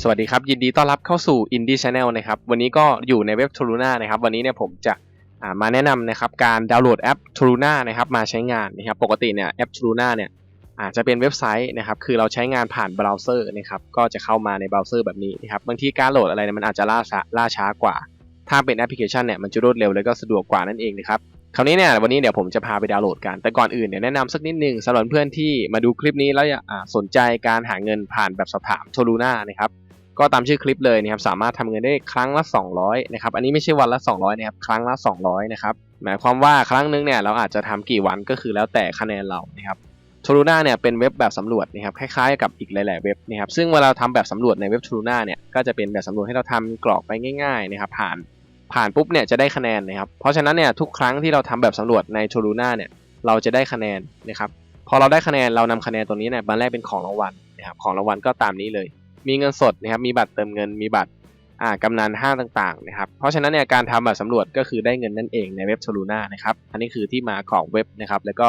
สวัสดีครับ ยินดีต้อนรับเข้าสู่ Indie Channel นะครับ วันนี้ก็อยู่ในเว็บ Truna นะครับ วันนี้เนี่ยผมจะมาแนะนำนะครับการดาวน์โหลดแอป Truna นะครับมาใช้งานนะครับ ปกติเนี่ยแอป Truna เนี่ยอาจจะเป็นเว็บไซต์นะครับ คือเราใช้งานผ่านเบราว์เซอร์นะครับ ก็จะเข้ามาในเบราว์เซอร์แบบนี้นะครับ บางทีการโหลดอะไรเนี่ยมันอาจจะล่าช้าล่าช้ากว่า ถ้าเป็นแอปพลิเคชันเนี่ยมันจะรวดเร็วแล้วก็สะดวกกว่านั่นเองนะครับ คราวนี้เนี่ยวันนี้เดี๋ยวผมจะพาไปดาวน์โหลดกัน แต่ก่อนอื่นเนี่ยแนะนำสักนิดนึงสำหรับเพื่อนที่มาดูคลิปนี้แล้วสนใจการหาเงินผ่านแบบสอบถามโทรูน่านะครับ ก็ตามชื่อคลิปเลยนะครับสามารถทำเงินได้ครั้งละ 200นะครับอันนี้ไม่ใช่วันละ 200นะครับครั้งละ 200นะครับหมายความว่าครั้งนึงเนี่ยเราอาจจะทำกี่วันก็คือแล้วแต่คะแนนเรานะครับทรูน่าเนี่ยเป็นเว็บแบบสำรวจนะครับคล้ายๆกับอีกหลาย ๆ เว็บนะครับซึ่งเวลาทำแบบสำรวจในเว็บทรูน่าเนี่ยก็จะเป็นแบบสำรวจให้เราทำกรอกไปง่าย ๆ นะครับ ผ่านผ่านปุ๊บเนี่ยจะได้คะแนนนะครับเพราะฉะนั้นเนี่ยทุกครั้งที่เราทำแบบสำรวจในทรูน่าเนี่ยเราจะได้คะแนนนะครับพอเราได้คะแนนเรานำคะแนนตัวนี้เนี่ยมาแลกเป็นของรางวัลนะครับของรางวัลก็ตามนี้เลย มีเงินสดนะครับมีบัตรเติมเงินมีบัตรอ่ากำนันห้างต่างๆนะครับเพราะฉะนั้นเนี่ยการทำแบบสำรวจก็คือได้เงินนั่นเองในเว็บ Soluna นะครับอันนี้คือที่มาของเว็บนะครับแล้วก็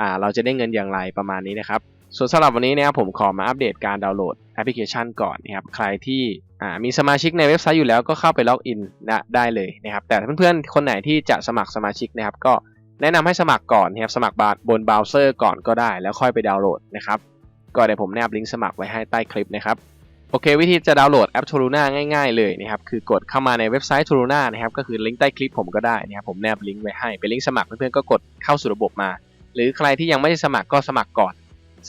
อ่าเราจะได้เงินอย่างไรประมาณนี้นะครับส่วนสำหรับวันนี้นะครับผมขอมาอัปเดตการดาวน์โหลดแอปพลิเคชันก่อนนะครับใครที่อ่ามีสมาชิกในเว็บไซต์อยู่แล้วก็เข้าไปล็อกอินนะได้เลยนะครับแต่เพื่อนๆคนไหนที่จะสมัครสมาชิกนะครับก็แนะนำให้สมัครก่อนนะครับสมัครบนเบราว์เซอร์ก่อนก็ได้ แล้วค่อยไปดาวน์โหลดนะครับก็เดี๋ยวผมแนบลิงก์สมัครไว้ให้ใต้คลิปนะครับ โอเค วิธีจะดาวน์โหลดแอป Toruna ง่ายๆเลยนะครับคือกดเข้ามาในเว็บไซต์ Toruna นะครับก็คือลิงก์ใต้คลิปผมก็ได้นะครับผมแนบลิงก์ไว้ให้เป็นลิงก์สมัครเพื่อนๆก็กดเข้าสู่ระบบมา หรือใครที่ยังไม่ได้สมัครก็สมัครก่อน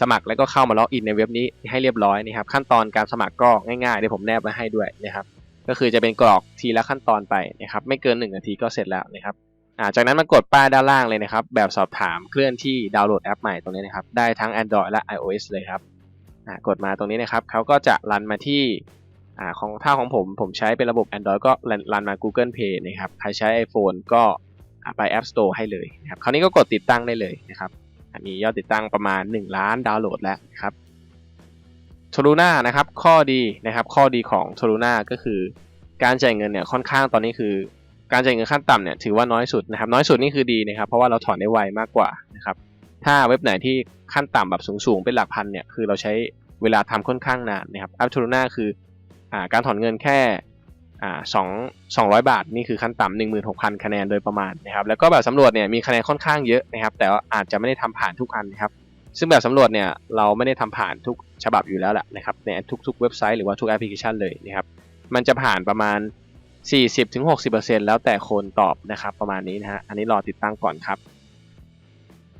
สมัครแล้วก็เข้ามาล็อกอินในเว็บนี้ให้เรียบร้อยนะครับขั้นตอนการสมัครก็ง่ายๆเดี๋ยวผมแนบไว้ให้ด้วยนะครับก็คือจะเป็นกรอกทีละขั้นตอนไปนะครับไม่เกิน 1 นาทีก็เสร็จแล้วนะครับจากนั้นมากดป้ายด้านล่างเลยนะครับแบบสอบถามเคลื่อนที่ดาวน์โหลดแอปใหม่ตรงนี้นะครับได้ทั้ง Android และ iOS เลยครับ กดมาตรงนี้นะครับเขาก็จะรันมาที่อของถ้าของผมผมใช้เป็นระบบ Android ก็รันรันมา Google Play นะครับใครใช้ iPhone ก็ไป App Store ให้เลยนะครับคราวนี้ก็กดติดตั้งได้เลยนะครับมียอดติดตั้งประมาณ 1 ล้านดาวน์โหลดแล้วนะครับ t o r u n a นะครับข้อดีนะครับข้อดีของ t o r u n a ก็คือ การจ่ายเงินเนี่ยค่อนข้างตอนนี้คือ การจ่ายเงินขั้นต่ำเนี่ยถือว่าน้อยสุดนะครับน้อยสุดนี่คือดีนะครับเพราะว่าเราถอนได้ไวมากกว่านะครับ ถ้าเว็บไหนที่ขั้นต่ำแบบสูงๆ เป็นหลักพันเนี่ยคือเราใช้เวลาทำค่อนข้างนานนะครับอัพทูน่าคืออการถอนเงินแค่สองสองร้อยบาท นี่คือขั้นต่ำหนึ่งหมื่นหกพันคะแนนโดยประมาณนะครับแล้วก็แบบสำรวจเนี่ยมีคะแนนค่อนข้างเยอะนะครับ แต่ว่าอาจจะไม่ได้ทำผ่านทุกอันนะครับ ซึ่งแบบสำรวจเนี่ยเราไม่ได้ทำผ่านทุกฉบับอยู่แล้วแหละนะครับในทุกๆเว็บไซต์หรือว่าทุกแอปพลิเคชันเลยนะครับมันจะผ่านประมาณ 40-60%แล้วแต่คนตอบนะครับประมาณนี้นะฮะอันนี้รอติดตั้งก่อนครับ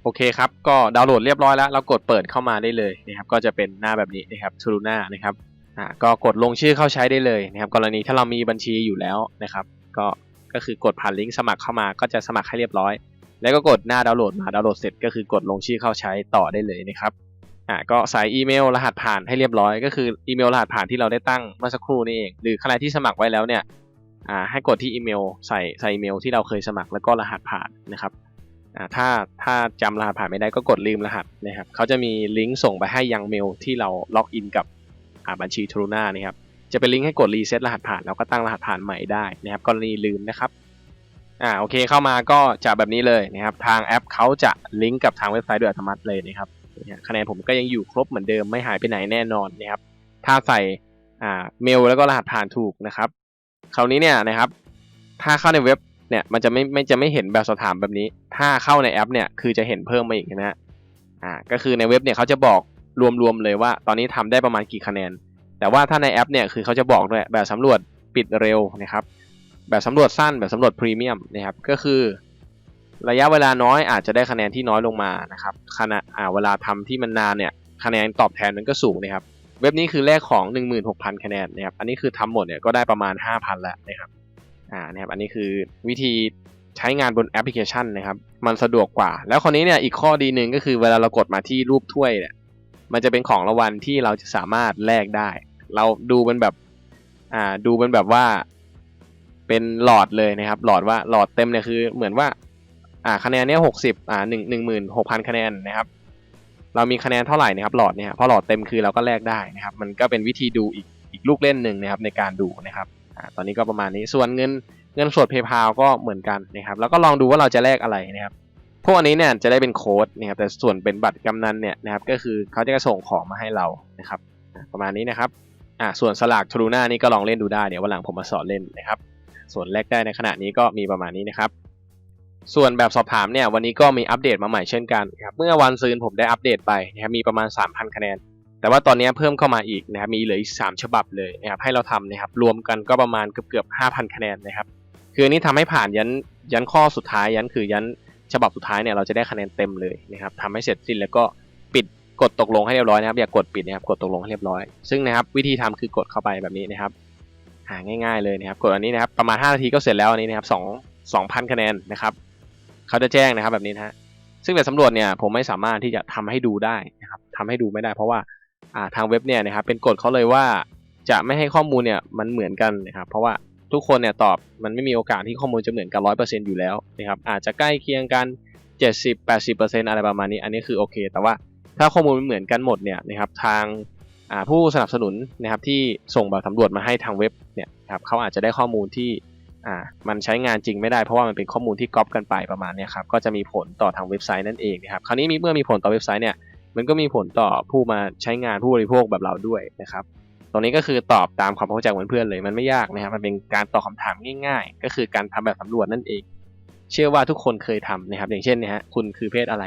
โอเคครับ ก็ดาวน์โหลดเรียบร้อยแล้วเรากดเปิดเข้ามาได้เลยนะครับ ก็จะเป็นหน้าแบบนี้นะครับ t r u n a นะครับอ่าก็กดลงชื่อเข้าใช้ได้เลยนะครับ กรณีถ้าเรามีบัญชีอยู่แล้วนะครับ ก็ก็คือกดผ่านลิงก์สมัครเข้ามาก็จะสมัครให้เรียบร้อย แล้วก็กดหน้าดาวน์โหลดมาดาวน์โหลดเสร็จก็คือกดลงชื่อเข้าใช้ต่อได้เลยนะครับอ่าก็ใส่อีเมลรหัสผ่านให้เรียบร้อย ก็คืออีเมลรหัสผ่านที่เราได้ตั้งเมื่อสักครู่นี่เอง หรือใครที่สมัครไว้แล้วเนี่ยอ่าให้กดที่อีเมลใส่ใส่อีเมลที่เราเคยสมัครแล้วก็รหัสผ่านนะครับ ถ้าถ้าจำรหัสผ่านไม่ได้ก็กดลืมรหัสนะครับเขาจะมีลิงก์ส่งไปให้ยังเมลที่เราล็อกอินกับบัญชีทรูน่านะครับจะเป็นลิงก์ให้กดรีเซ็ตรหัสผ่านแล้วก็ตั้งรหัสผ่านใหม่ได้นะครับกรณีลืมนะครับอ่าโอเคเข้ามาก็จะแบบนี้เลยนะครับทางแอปเขาจะลิงก์กับทางเว็บไซต์โดยอัตโนมัติเลยนะครับคะแนนผมก็ยังอยู่ครบเหมือนเดิมไม่หายไปไหนแน่นอนนะครับถ้าใส่อ่าเมลแล้วก็รหัสผ่านถูกนะครับคราวนี้เนี่ยนะครับถ้าเข้าในเว็บ เนี่ยมันจะไม่ไม่จะไม่เห็นแบบสอบถามแบบนี้ ถ้าเข้าในแอปเนี่ยคือจะเห็นเพิ่มมาอีกนะฮะอ่าก็คือในเว็บเนี่ยเขาจะบอกรวมๆเลยว่า ตอนนี้ทำได้ประมาณกี่คะแนน แต่ว่าถ้าในแอปเนี่ยคือเขาจะบอกด้วยแบบสำรวจปิดเร็วนะครับ แบบสำรวจสั้นแบบสำรวจพรีเมียมนะครับก็คือระยะเวลาน้อยอาจจะได้คะแนนที่น้อยลงมานะครับขณะอ่าเวลาทำที่มันนานเนี่ยคะแนนตอบแทนมันก็สูงนะครับ เว็บนี้คือแรกของ 16,000 คะแนนนะครับ อันนี้คือทำหมดเนี่ยก็ได้ประมาณ 5,000 แล้วนะครับ อ่านะครับอันนี้คือวิธีใช้งานบนแอปพลิเคชันนะครับ มันสะดวกกว่า แล้วคนนี้เนี่ยอีกข้อดีหนึ่งก็คือเวลาเรากดมาที่รูปถ้วยเนี่ยมันจะเป็นของรางวัลที่เราจะสามารถแลกได้ เราดูเป็นแบบอ่าดูเป็นแบบว่า เป็นหลอดเลยนะครับ หลอดว่าหลอดเต็มเนี่ยคือเหมือนว่าอ่าคะแนนเนี่ยหกสิบอ่าหนึ่งหนึ่งหมื่นหกพันคะแนนนะครับ เรามีคะแนนเท่าไหร่นะครับ หลอดเนี่ยพอหลอดเต็มคือเราก็แลกได้นะครับ มันก็เป็นวิธีดูอีกอีกลูกเล่นหนึ่งนะครับในการดูนะครับ ตอนนี้ก็ประมาณนี้ส่วนเงินเงินสดเพย์พาก็เหมือนกันนะครับแล้วก็ลองดูว่าเราจะแลกอะไรนะครับพวกอันนี้เนี่ยจะได้เป็นโค้ดนะครับแต่ส่วนเป็นบัตรกำนันเนี่ยนะครับก็คือเขาจะส่งของมาให้เรานะครับประมาณนี้นะครับอ่าส่วนสลากทรูน่านี่ก็ลองเล่นดูได้เดี๋ยววันหลังผมมาสอนเล่นนะครับส่วนแรกได้ในขณะนี้ก็มีประมาณนี้นะครับส่วนแบบสอบถามเนี่ยวันนี้ก็มีอัปเดตมาใหม่เช่นกันครับเมื่อวันซืนผมได้อัปเดตไปนะครับมีประมาณ 3,000 คะแนน แต่ว่าตอนนี้เพิ่มเข้ามาอีกนะครับมีเหลืออีก3ฉบับเลยนะครับให้เราทำนะครับรวมกันก็ประมาณเกือบเกือบ5,000 คะแนนนะครับคืออันนี้ทำให้ผ่านยันยันข้อสุดท้ายยันคือยันฉบับสุดท้ายเนี่ยเราจะได้คะแนนเต็มเลยนะครับทำให้เสร็จสิ้นแล้วก็ปิดกดตกลงให้เรียบร้อยนะครับอย่ากดปิดนะครับกดตกลงให้เรียบร้อยซึ่งนะครับวิธีทำคือกดเข้าไปแบบนี้นะครับหาง่ายๆเลยนะครับกดอันนี้นะครับประมาณ 5 นาทีก็เสร็จแล้วอันนี้นะครับ2 2,000 คะแนนนะครับเขาจะแจ้งนะครับแบบนี้นะฮะซึ่งแบบสำรวจเนี่ยผมไม่สามารถที่จะทำให้ดูได้นะครับทำให้ดูไม่ได้ เพราะว่า ทางเว็บเนี่ยนะครับเป็นกฎเขาเลยว่าจะไม่ให้ข้อมูลเนี่ยมันเหมือนกันนะครับเพราะว่าทุกคนเนี่ยตอบมันไม่มีโอกาสที่ข้อมูลจะเหมือนกัน100%อร์เซ็นต์อยู่แล้วนะครับอาจจะใกล้เคียงกัน70-80%อะไรประมาณนี้ อันนี้คือโอเค แต่ว่าถ้าข้อมูลมันเหมือนกันหมดเนี่ยนะครับทางาผู้สนับสนุนนะครับที่ส่งแบบสำรวจมาให้ทางเว็บเนี่ยครับเขาอาจจะได้ข้อมูลที่มันใช้งานจริงไม่ได้เพราะว่ามันเป็นข้อมูลที่ก๊อปกันไปประมาณนี้ครับก็จะมีผลต่อทางเว็บไซต์นั่นเองนะครับคราวนี้มีเมื่อมีผลต่อเว็บไซต์เนี่ย มันก็มีผลต่อผู้มาใช้งานผู้บริโภคแบบเราด้วยนะครับ ตรงนี้ก็คือตอบตามความเข้าใจของเพื่อนๆเลยมันไม่ยากนะครับ มันเป็นการตอบคำถามง่าย ๆ ก็คือการทำแบบสำรวจนั่นเอง เชื่อว่าทุกคนเคยทำนะครับ อย่างเช่นเนี่ยฮะคุณคือเพศอะไร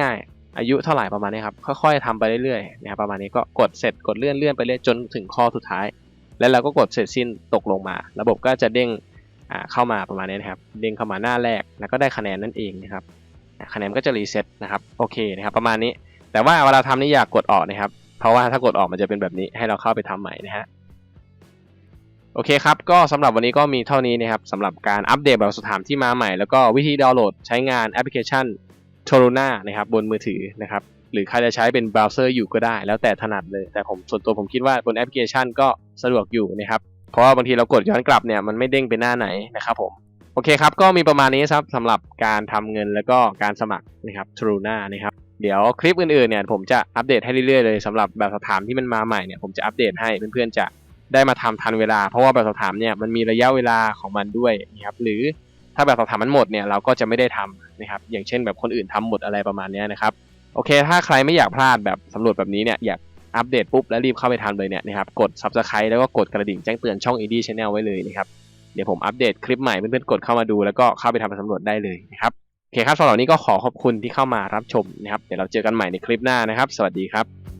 ง่าย ๆ อายุเท่าไหร่ประมาณนี้ครับค่อยๆทำไปเรื่อยๆนะครับประมาณนี้ก็กดเสร็จกดเลื่อนเลื่อนไปเรื่อยจนถึงข้อสุดท้าย แล้วเราก็กดเสร็จสิ้นตกลงมา ระบบก็จะเด้งเข้ามาประมาณนี้นะครับ เด้งเข้ามาหน้าแรกแล้วก็ได้คะแนนนั่นเองนะครับคะแนนก็จะรีเซ็ตนะครับโอเคนะครับประมาณนี้ แต่ว่าเวลาทำนี่อยากกดออกนะครับ เพราะว่าถ้ากดออกมันจะเป็นแบบนี้ให้เราเข้าไปทำใหม่นะฮะโอเคครับ ก็สำหรับวันนี้ก็มีเท่านี้นะครับสำหรับการอัปเดตแบบสอบถามที่มาใหม่ แล้วก็วิธีดาวน์โหลดใช้งานแอปพลิเคชัน t o r o n a นะครับบนมือถือนะครับหรือใครจะใช้เป็นเบราว์เซอร์อยู่ก็ได้ แล้วแต่ถนัดเลย แต่ผมส่วนตัวผมคิดว่าบนแอปพลิเคชันก็สะดวกอยู่นะครับเพราะว่าบางทีเรากดย้อนกลับเนี่ยมันไม่เด้งไปหน้าไหนนะครับผมโอเคครับ ก็มีประมาณนี้ครับสำหรับการทำเงินแล้วก็การสมัครนะครับ t r u n a นะครับ เดี๋ยวคลิปอื่นๆเนี่ยผมจะอัปเดตให้เรื่อยๆเลยสำหรับแบบสอบถามที่มันมาใหม่เนี่ยผมจะอัปเดตให้เพื่อนๆจะได้มาทำทันเวลา เพราะว่าแบบสอบถามเนี่ยมันมีระยะเวลาของมันด้วยนะครับหรือถ้าแบบสอบถามมันหมดเนี่ยเราก็จะไม่ได้ทำนะครับอย่างเช่นแบบคนอื่นทำหมดอะไรประมาณนี้นะครับโอเค ถ้าใครไม่อยากพลาดแบบสำรวจแบบนี้เนี่ยอยากอัปเดตปุ๊บแล้วรีบเข้าไปทำเลยเนี่ยนะครับกด subscribe แล้วก็กดกระดิ่งแจ้งเตือนช่อง Indie Channel ไว้เลยนะครับเดี๋ยวผมอัปเดตคลิปใหม่เพื่อนๆกดเข้ามาดูแล้วก็เข้าไปทำสำรวจได้เลยนะครับ เคครับสำหรับนี้ก็ขอขอบคุณที่เข้ามารับชมนะครับ เดี๋ยวเราเจอกันใหม่ในคลิปหน้านะครับ สวัสดีครับ